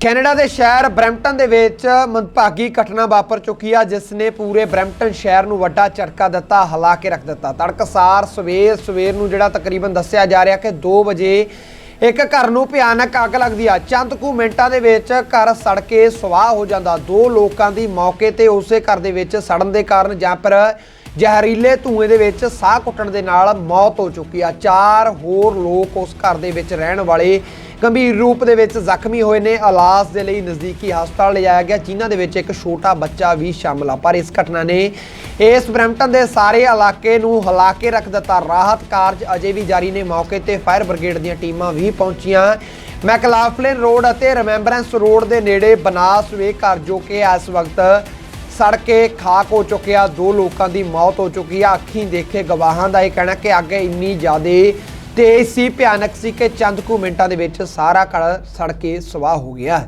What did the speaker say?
Canada ਦੇ ਸ਼ਹਿਰ Brampton ਦੇ ਵਿੱਚ ਮੰਦਭਾਗੀ ਘਟਨਾ ਵਾਪਰ ਚੁੱਕੀ ਆ ਜਿਸ ਨੇ ਪੂਰੇ ਬਰੈਂਪਟਨ ਸ਼ਹਿਰ ਨੂੰ ਵੱਡਾ ਝਟਕਾ ਦਿੱਤਾ ਹਿਲਾ ਕੇ ਰੱਖ ਦਿੱਤਾ। ਤੜਕਸਾਰ ਸਵੇਰ ਸਵੇਰ ਨੂੰ ਜਿਹੜਾ ਤਕਰੀਬਨ ਦੱਸਿਆ ਜਾ ਰਿਹਾ ਕਿ 2 ਵਜੇ ਇੱਕ ਘਰ ਨੂੰ ਭਿਆਨਕ ਅੱਗ ਲੱਗਦੀ ਆ। ਚੰਦ ਕੁ ਮਿੰਟਾਂ ਦੇ ਵਿੱਚ ਘਰ ਸੜ ਕੇ ਸਵਾਹ ਹੋ ਜਾਂਦਾ। ਦੋ ਲੋਕਾਂ ਦੀ ਮੌਕੇ ਤੇ ਉਸੇ ਘਰ ਦੇ ਵਿੱਚ ਸੜਨ ਦੇ ਕਾਰਨ ਜਾਂ ਪਰ ਜ਼ਹਿਰੀਲੇ ਧੂਏ ਦੇ ਵਿੱਚ ਸਾਹ ਘੁੱਟਣ ਦੇ ਨਾਲ ਮੌਤ ਹੋ ਚੁੱਕੀ ਆ। ਚਾਰ ਹੋਰ ਲੋਕ ਉਸ ਘਰ ਦੇ ਵਿੱਚ ਰਹਿਣ ਵਾਲੇ ਗੰਭੀਰ ਰੂਪ ਦੇ ਵਿੱਚ ਜ਼ਖਮੀ ਹੋਏ ਨੇ। ਇਲਾਜ ਦੇ ਲਈ ਨਜ਼ਦੀਕੀ ਹਸਪਤਾਲ ਲਿਜਾਇਆ ਗਿਆ, ਜਿਨ੍ਹਾਂ ਦੇ ਵਿੱਚ ਇੱਕ ਛੋਟਾ ਬੱਚਾ ਵੀ ਸ਼ਾਮਲ ਆ। ਪਰ ਇਸ ਘਟਨਾ ਨੇ ਇਸ ਬਰੈਂਪਟਨ ਦੇ ਸਾਰੇ ਇਲਾਕੇ ਨੂੰ ਹਿਲਾ ਕੇ ਰੱਖ ਦਿੱਤਾ। ਰਾਹਤ ਕਾਰਜ ਅਜੇ ਵੀ ਜਾਰੀ ਨੇ। ਮੌਕੇ ਤੇ ਫਾਇਰ ਬ੍ਰਿਗੇਡ ਦੀਆਂ ਟੀਮਾਂ ਵੀ ਪਹੁੰਚੀਆਂ। ਮੈਕਲਾਫਲਿਨ ਰੋਡ ਅਤੇ ਰਿਮੈਂਬਰੈਂਸ ਰੋਡ ਦੇ ਨੇੜੇ ਬਨਾਸ ਵੇ ਘਰ, ਜੋ ਕਿ ਇਸ ਵਕਤ ਸੜ ਕੇ ਖਾਕ ਹੋ ਚੁੱਕਿਆ ਦੋ ਲੋਕਾਂ ਦੀ ਮੌਤ ਹੋ ਚੁੱਕੀ ਆ। ਅੱਖੀਂ ਦੇਖੇ ਗਵਾਹਾਂ ਦਾ ਇਹ ਕਹਿਣਾ ਕਿ ਅੱਗ ਇੰਨੀ ਜ਼ਿਆਦਾ ਤੇਜ਼ ਸੀ, ਭਿਆਨਕ ਸੀ ਕਿ ਚੰਦ ਕੁ ਮਿੰਟਾਂ ਦੇ ਵਿੱਚ ਸਾਰਾ ਘਰ ਸੜ ਕੇ ਸਵਾਹ ਹੋ ਗਿਆ।